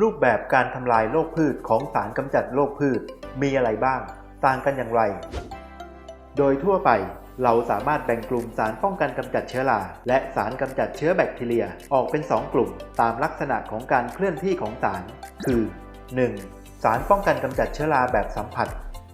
รูปแบบการทำลายโรคพืชของสารกำจัดโรคพืชมีอะไรบ้าง ต่างกันอย่างไร โดยทั่วไปเราสามารถแบ่งกลุ่มสารป้องกันกำจัดเชื้อรา และสารกำจัดเชื้อแบคทีเรียออกเป็น 2 กลุ่ม ตามลักษณะของการเคลื่อนที่ของสาร คือ 1. สารป้องกันกำจัดเชื้อราแบบสัมผัส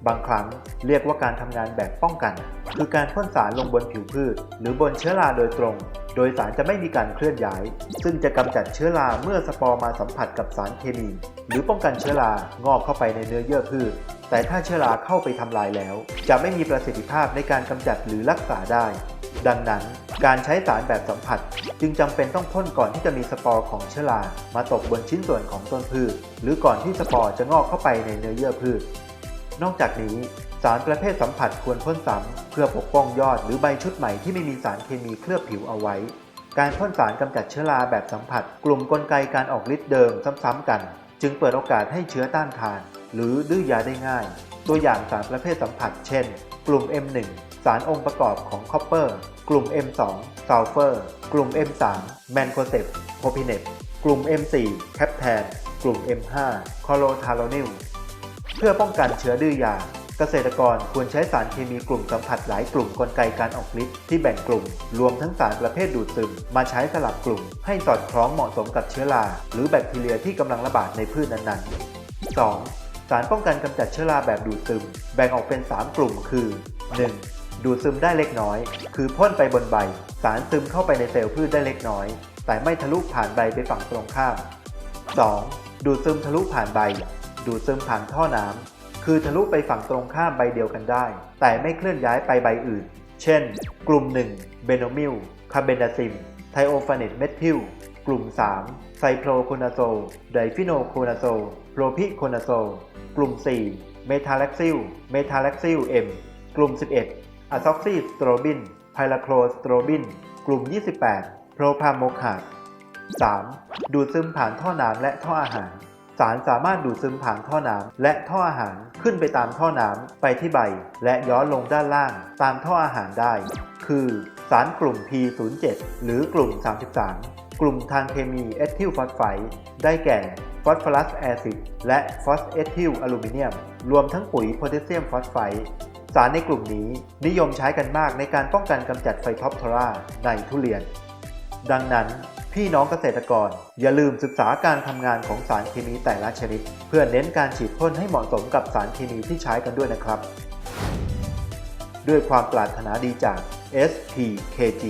บางครั้งเรียกว่าการทำงานแบบป้องกัน คือการพ่นสารลงบนผิวพืช หรือบนเชื้อราโดยตรง โดยสารจะไม่มีการเคลื่อนย้าย ซึ่งจะกำจัดเชื้อราเมื่อสปอร์มาสัมผัสกับสารเคมี หรือป้องกันเชื้อรางอกเข้าไปในเนื้อเยื่อพืช แต่ถ้าเชื้อราเข้าไปทำลายแล้ว จะไม่มีประสิทธิภาพในการกำจัดหรือรักษาได้ ดังนั้น การใช้สารแบบสัมผัส จึงจำเป็นต้องพ่นก่อนที่จะมีสปอร์ของเชื้อรามาตกบนชิ้นส่วนของต้นพืช หรือก่อนที่สปอร์จะงอกเข้าไปในเนื้อเยื่อพืช นอกจากนี้สารประเภทสัมผัสควรพ่นซ้ำเพื่อปกป้องยอดหรือใบชุดใหม่ที่ไม่มีสารเคมีเคลือบผิวเอาไว้ การพ่นสารกำจัดเชื้อราแบบสัมผัส กลุ่มกลไกการออกฤทธิ์เดิมซ้ำๆกัน จึงเปิดโอกาสให้เชื้อต้านทาน หรือดื้อยาได้ง่าย ตัวอย่างสารประเภทสัมผัส เช่น กลุ่ม M1 สารองค์ประกอบของคอปเปอร์ กลุ่ม M2 ซัลเฟอร์ กลุ่ม M3 แมนโคเซปโพพิเนปกลุ่ม M4 แคปแทน กลุ่ม M5 คอโลทาโลนิล เพื่อป้องกันเชื้อดื้อยา เกษตรกรควรใช้สารเคมีกลุ่มสัมผัสหลายกลุ่มกลไกการออกฤทธิ์ที่แบ่งกลุ่ม รวมทั้งสารประเภทดูดซึม มาใช้สลับกลุ่ม ให้สอดคล้องเหมาะสมกับเชื้อราหรือแบคทีเรียที่กำลังระบาดในพืชนั้นๆ 2. สารป้องกันกำจัดเชื้อราแบบดูดซึม แบ่งออกเป็น 3 กลุ่ม คือ 1. ดูดซึมได้เล็กน้อย คือพ่นไปบนใบ สารซึมเข้าไปในเซลล์พืชได้เล็กน้อย แต่ไม่ทะลุผ่านใบไปฝั่งตรงข้าม 2. ดูดซึมทะลุผ่านใบ ดูดซึมผ่านท่อน้ำคือทะลุไปฝั่งตรงข้ามใบเดียวกันได้ แต่ไม่เคลื่อนย้ายไปใบอื่น เช่น กลุ่ม 1 เบโนมิล คาเบนดาซิม ไทโอฟาเนตเมทิล กลุ่ม 3 ไซโคลโคนาโซล ไดฟิโนโคนาโซล โพรพิโคนาโซล กลุ่ม 4 เมทาเล็กซิล เมทาเล็กซิล M กลุ่ม 11อะซ็อกซิสโตรบิน ไพลาโคลสโตรบิน กลุ่ม 28 โพรพาโมคา 3. ดูดซึมผ่านท่อน้ำและท่ออาหาร สารสามารถดูดซึมผ่านท่อน้ำและท่ออาหารขึ้นไปตามท่อน้ำไปที่ใบ และย้อนลงด้านล่างตามท่ออาหารได้ คือสารกลุ่ม P07 หรือกลุ่ม 33 กลุ่มทางเคมีเอทิลฟอสไฟด์ได้แก่ฟอสฟอรัสแอซิดและฟอสเอทิลอลูมิเนียม รวมทั้งปุ๋ยโพแทสเซียมฟอสไฟด์สารในกลุ่มนี้นิยมใช้กันมากในการป้องกันกำจัดไฟท็อปทอราในทุเรียน ดังนั้น พี่น้องเกษตรกร อย่าลืมศึกษาการทำงานของสารเคมีแต่ละชนิด เพื่อเน้นการฉีดพ่นให้เหมาะสมกับสารเคมีที่ใช้กันด้วยนะครับ ด้วยความปรารถนาดีจาก SPKG